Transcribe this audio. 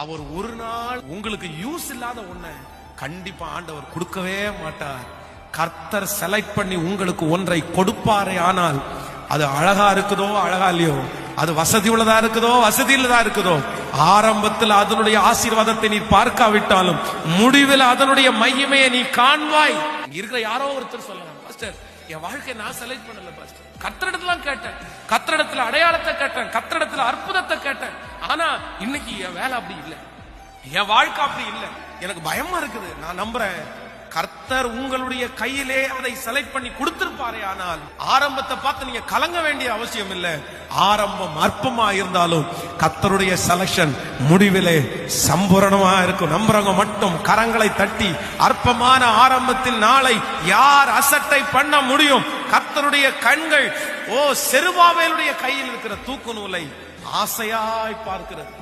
அவர் ஒரு நாள் உங்களுக்கு யூஸ் இல்லாத ஒண்ண கண்டிப்பா ஆண்டவர் கொடுக்கவே மாட்டார். கர்த்தர் செலக்ட் பண்ணி உங்களுக்கு ஒன்றை கொடுப்பாரே ஆனால் அது அழகா இருக்குதோ அழகா இல்லையோ? அது வசதி உள்ளதா இருக்குதோ வசதி உள்ளதா இருக்குதோ? ஆரம்பத்தில் அதனுடைய ஆசீர்வாதத்தை நீ பார்க்காவிட்டாலும் முடிவில் அதனுடைய மையமே நீ காண்பாய். இருக்கிற யாரோ ஒருத்தர் சொல்லலாம் பாஸ்டர் என் வாழ்க்கையை நான் செலக்ட் பண்ணல பாஸ்டர். கத்திரிடத்துல கேட்டேன். கத்திரிடத்துல அடையாளத்தை கேட்டேன். கத்திரிடத்துல அற்புதத்தை இன்னைக்கு என் வேலை அப்படி இல்லை. என் வாழ்க்கை அப்படி இல்லை. எனக்கு பயமா இருக்குது. நான் நம்புறேன். கர்த்தர் உங்களுடைய கையிலே அதை செலக்ட் பண்ணி கொடுத்திருப்பாரே ஆனால் ஆரம்பத்தை பார்த்து நீங்க கலங்க வேண்டிய அவசியம் இல்லை. ஆரம்பம் அற்பமா இருந்தாலும் கர்த்தருடைய செலக்ஷன் முடிவிலே சம்பூரணமா இருக்கும். நம்புறவங்க மட்டும் கரங்களை தட்டி அற்பமான ஆரம்பத்தில் நாளை யார் அசட்டை பண்ண முடியும்? கர்த்தருடைய கண்கள் ஓ செருபாவேலுடைய கையில் இருக்கிற தூக்கு நூலை ஆசையாய் பார்க்கிறது.